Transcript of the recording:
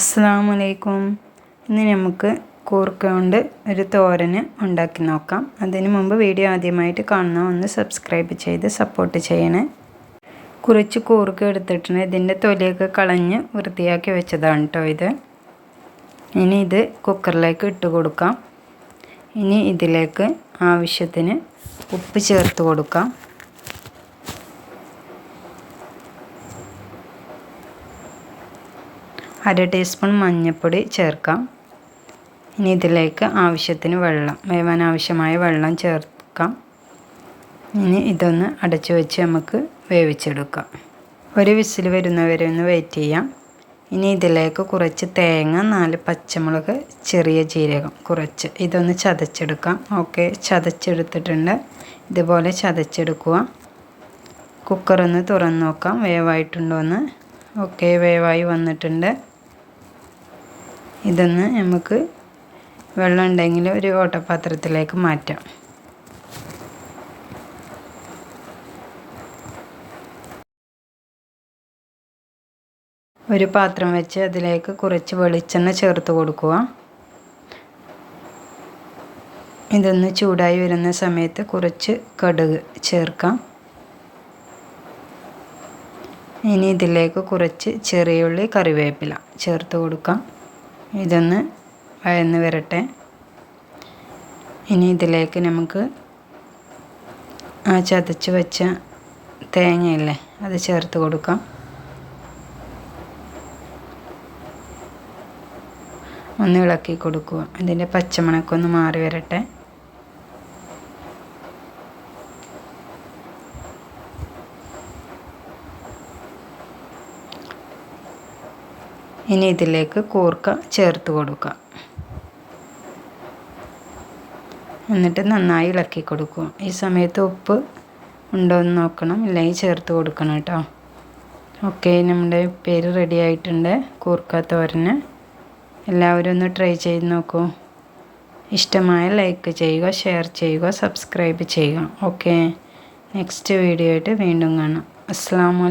അസ്സാമലൈക്കും ഇന്ന് നമുക്ക് കൂർക്ക കൊണ്ട് ഒരു തോരന് ഉണ്ടാക്കി നോക്കാം. അതിന് മുമ്പ് വീഡിയോ ആദ്യമായിട്ട് കാണുന്ന ഒന്ന് സബ്സ്ക്രൈബ് ചെയ്ത് സപ്പോർട്ട് ചെയ്യണേ. കുറച്ച് കൂർക്ക എടുത്തിട്ടുണ്ട്. ഇതിന്റെ തൊലിയൊക്കെ കളഞ്ഞ് വൃത്തിയാക്കി വെച്ചതാണ് കേട്ടോ ഇത്. ഇനി ഇത് കുക്കറിലേക്ക് ഇട്ട് കൊടുക്കാം. ഇനി ഇതിലേക്ക് ആവശ്യത്തിന് ഉപ്പ് ചേർത്ത് കൊടുക്കാം. അര ടീസ്പൂൺ മഞ്ഞൾപ്പൊടി ചേർക്കാം. ഇനി ഇതിലേക്ക് ആവശ്യത്തിന് വെള്ളം വേവാൻ ആവശ്യമായ വെള്ളം ചേർക്കാം. ഇനി ഇതൊന്ന് അടച്ചു വെച്ച് നമുക്ക് വേവിച്ചെടുക്കാം. ഒരു വിസിൽ വരുന്നവരെ ഒന്ന് വെയിറ്റ് ചെയ്യാം. ഇനി ഇതിലേക്ക് കുറച്ച് തേങ്ങ നാല് പച്ചമുളക് ചെറിയ ജീരകം കുറച്ച്. ഇതൊന്ന് ചതച്ചെടുക്കാം. ഓക്കെ ചതച്ചെടുത്തിട്ടുണ്ട്. ഇതുപോലെ ചതച്ചെടുക്കുക. കുക്കറൊന്ന് തുറന്ന് നോക്കാം. വേവായിട്ടുണ്ടോ എന്ന് ഓക്കെ വേവായി വന്നിട്ടുണ്ട്. ഇതൊന്ന് നമുക്ക് വെള്ളം ഉണ്ടെങ്കിൽ ഒരു ഓട്ടപാത്രത്തിലേക്ക് മാറ്റാം. ഒരു പാത്രം വെച്ച് അതിലേക്ക് കുറച്ച് വെളിച്ചെണ്ണ ചേർത്ത് കൊടുക്കുക. ഇതൊന്ന് ചൂടായി വരുന്ന സമയത്ത് കുറച്ച് കടുക് ചേർക്കാം. ഇനി ഇതിലേക്ക് കുറച്ച് ചെറിയുള്ളി കറിവേപ്പില ചേർത്ത് കൊടുക്കാം. ഇതൊന്ന് വഴന്ന് വരട്ടെ. ഇനി ഇതിലേക്ക് നമുക്ക് ആ ചതച്ച് വെച്ച തേങ്ങയില്ലേ അത് ചേർത്ത് കൊടുക്കാം. ഒന്ന് ഇളക്കി കൊടുക്കുക. ഇതിന്റെ പച്ചമണക്കൊന്ന് മാറി വരട്ടെ. ഇനി ഇതിലേക്ക് കൂർക്ക ചേർത്ത് കൊടുക്കുക എന്നിട്ട് നന്നായി ഇളക്കി കൊടുക്കുക ഈ സമയത്ത് ഉപ്പ് ഉണ്ടോ എന്ന് നോക്കണം. ഇല്ലെങ്കിൽ ചേർത്ത് കൊടുക്കണം കേട്ടോ. ഓക്കെ നമ്മുടെ പേര് റെഡി ആയിട്ടുണ്ട്. കൂർക്ക തോരന്. എല്ലാവരും ഒന്ന് ട്രൈ ചെയ്ത് നോക്കൂ. ഇഷ്ടമായ ലൈക്ക് ചെയ്യുക ഷെയർ ചെയ്യുക സബ്സ്ക്രൈബ് ചെയ്യുക. ഓക്കെ നെക്സ്റ്റ് വീഡിയോ ആയിട്ട് വീണ്ടും കാണാം. അസ്സാം